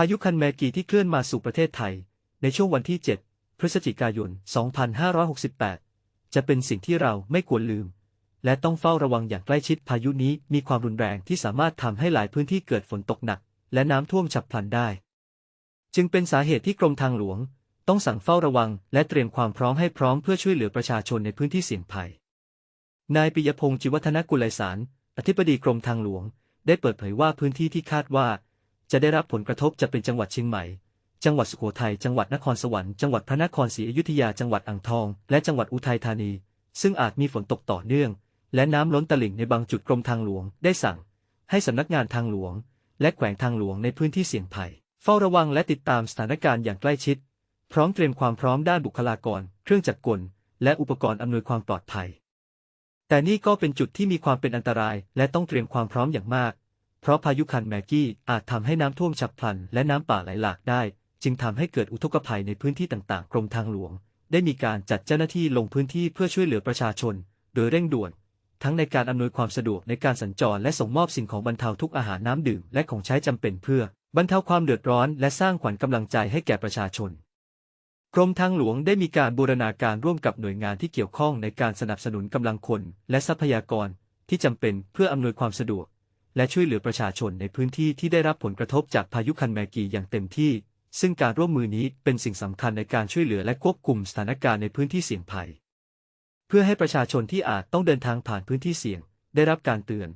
พายุคันแมกีที่เคลื่อนมาสู่ประเทศไทย ในช่วงวันที่ 7 พฤศจิกายน 2568 จะเป็นสิ่งที่เราไม่ควรลืม และต้องเฝ้าระวังอย่างใกล้ชิดพายุนี้มีความรุนแรงที่สามารถทำให้หลายพื้นที่เกิดฝนตกหนัก และน้ำท่วมฉับพลันได้ จึงเป็นสาเหตุที่กรมทางหลวง ต้องสั่งเฝ้าระวัง และเตรียมความพร้อมให้พร้อมเพื่อช่วยเหลือประชาชนในพื้นที่เสี่ยงภัย นายปิยพงศ์จิวัฒนกุลไลสาร อธิบดีกรมทางหลวง ได้เปิดเผยว่าพื้นที่ที่คาดว่า จะได้รับผลกระทบจะเป็นจังหวัดเชียงใหม่ จังหวัดสุโขทัย จังหวัดนครสวรรค์ จังหวัดพระนครศรีอยุธยา จังหวัดอ่างทอง และจังหวัดอุทัยธานี ซึ่งอาจมีฝนตกต่อเนื่อง และน้ำล้นตลิ่งในบางจุดกรมทางหลวง ได้สั่ง ให้สำนักงานทางหลวง และแขวงทางหลวงในพื้นที่เสี่ยงภัย เฝ้าระวังและติดตามสถานการณ์อย่างใกล้ชิด พร้อมเตรียมความพร้อมด้านบุคลากร เครื่องจักรกล และอุปกรณ์อำนวยความปลอดภัย แต่นี่ก็เป็นจุดที่มีความเป็นอันตราย และต้องเตรียมความพร้อมอย่างมาก เพราะพายุคันแมกกี้อาจทำให้น้ำท่วมฉับพลัน และน้ำป่าไหลหลากได้ จึงทำให้เกิดอุทกภัยในพื้นที่ต่างๆ กรมทางหลวง ได้มีการจัดเจ้าหน้าที่ลงพื้นที่เพื่อช่วยเหลือประชาชน โดยเร่งด่วน ทั้งในการอำนวยความสะดวกในการสัญจรและส่งมอบสิ่งของบรรเทาทุกอาหารน้ำดื่มและของใช้จำเป็นเพื่อบรรเทาความเดือดร้อนและสร้างขวัญกำลังใจให้แก่ประชาชน กรมทางหลวงได้มีการบูรณาการร่วมกับหน่วยงานที่เกี่ยวข้องในการสนับสนุนกำลังคนและทรัพยากรที่จำเป็นเพื่ออำนวยความสะดวก และช่วยเหลือประชาชนในพื้นที่ที่ได้รับผลกระทบจากพายุคันแมกีอย่างเต็มที่ ซึ่งการร่วมมือนี้เป็นสิ่งสำคัญในการช่วยเหลือและควบคุมสถานการณ์ในพื้นที่เสี่ยงภัย เพื่อให้ประชาชนที่อาจต้องเดินทางผ่านพื้นที่เสี่ยง ได้รับการเตือน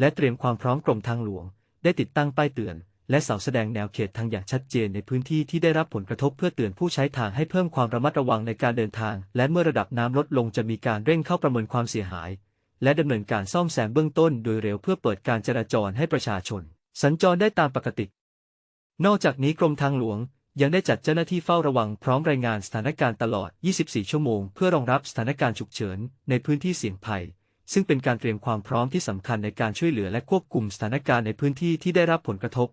และเตรียมความพร้อมกรมทางหลวง ได้ติดตั้งป้ายเตือน และเสาแสดงแนวเขตทางอย่างชัดเจนในพื้นที่ที่ได้รับผลกระทบเพื่อเตือนผู้ใช้ทางให้เพิ่มความระมัดระวังในการเดินทาง และเมื่อระดับน้ำลดลงจะมีการเร่งเข้าประเมินความเสียหาย และดำเนินการซ่อมแซมเบื้องต้นโดยเร็วเพื่อเปิดการจราจรให้ประชาชน สัญจรได้ตามปกติ นอกจากนี้กรมทางหลวงยังได้จัดเจ้าหน้าที่เฝ้าระวังพร้อมรายงานสถานการณ์ตลอด 24 ชั่วโมง เพื่อรองรับสถานการณ์ฉุกเฉินในพื้นที่เสี่ยงภัย ซึ่งเป็นการเตรียมความพร้อมที่สำคัญในการช่วยเหลือและควบคุมสถานการณ์ในพื้นที่ที่ได้รับผลกระทบ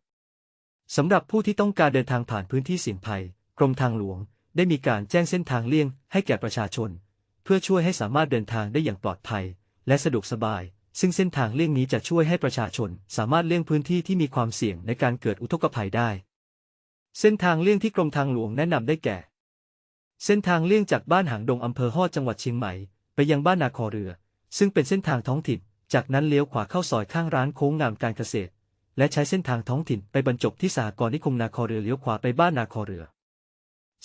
สำหรับผู้ที่ต้องการเดินทางผ่านพื้นที่เสี่ยงภัย กรมทางหลวง ได้มีการแจ้งเส้นทางเลี่ยงให้แก่ประชาชน เพื่อช่วยให้สามารถเดินทางได้อย่างปลอดภัย และสะดวกสบาย ซึ่งเส้นทางเลี่ยงนี้จะช่วยให้ประชาชนสามารถเลี่ยงพื้นที่ที่มีความเสี่ยงในการเกิดอุทกภัยได้ เส้นทางเลี่ยงที่กรมทางหลวงแนะนำได้แก่ เส้นทางเลี่ยงจากบ้านหางดงอำเภอฮอดจังหวัดเชียงใหม่ ไปยังบ้านนาคอเรือ ซึ่งเป็นเส้นทางท้องถิ่น จากนั้นเลี้ยวขวาเข้าซอยข้างร้านโค้งงามการเกษตร และใช้เส้นทางท้องถิ่นไปบรรจบที่สหกรณ์นิคมนาคอเรือเลี้ยวขวาไปบ้านนาคอเรือ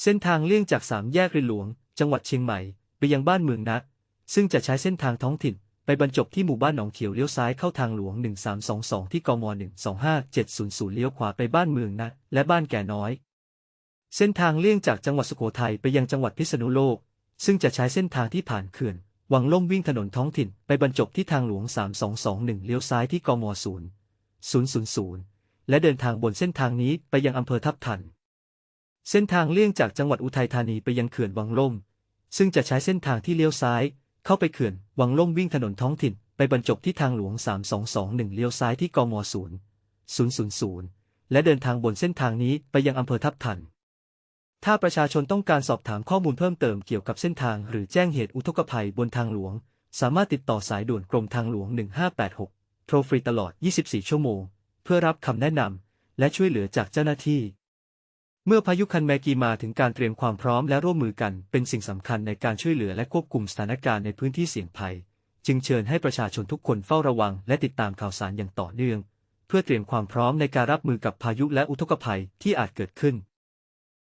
เส้นทางเลี่ยงจากสามแยกรินหลวง จังหวัดเชียงใหม่ ไปยังบ้านเมืองนะ ซึ่งจะใช้เส้นทางท้องถิ่น ไปบรรจบที่หมู่บ้านหนองเขียวเลี้ยวซ้ายเข้าทางหลวง 1322 ที่กม 125700 เลี้ยวขวาไปบ้านเมืองนะ และบ้านแก่น้อย เส้นทางเลี่ยงจากจังหวัดสุโขทัยไปยังจังหวัดพิษณุโลก ซึ่งจะใช้เส้นทางที่ผ่านเขื่อน วังล่มวิ่งถนนท้องถิ่น ไปบรรจบที่ทางหลวง 3221 เลี้ยวซ้ายที่กม 0 000 และเดินทางบนเส้นทางนี้ไปยังอำเภอทับทัน เส้นทางเลี่ยงจากจังหวัดอุทัยธานีไปยังเขื่อนวังล่ม ซึ่งจะใช้เส้นทางที่เลี้ยวซ้าย เข้าไปเขื่อน วังล่มวิ่งถนนท้องถิ่น ไปบรรจบที่ทางหลวง 3221 เลี้ยวซ้ายที่กม 0 000 และเดินทางบนเส้นทางนี้ไปยังอำเภอทับทัน ถ้าประชาชนต้องการสอบถามข้อมูลเพิ่มเติมเกี่ยวกับเส้นทางหรือแจ้งเหตุอุทกภัยบนทางหลวง สามารถติดต่อสายด่วนกรมทางหลวง 1586 โทรฟรีตลอด 24 ชั่วโมง เพื่อรับคำแนะนำและช่วยเหลือจากเจ้าหน้าที่ เมื่อพายุคันแมกีมาถึงการเตรียมความพร้อมและร่วมมือกันเป็นสิ่งสำคัญในการช่วยเหลือและควบคุมสถานการณ์ในพื้นที่เสี่ยงภัย จึงเชิญให้ประชาชนทุกคนเฝ้าระวังและติดตามข่าวสารอย่างต่อเนื่อง เพื่อเตรียมความพร้อมในการรับมือกับพายุและอุทกภัยที่อาจเกิดขึ้น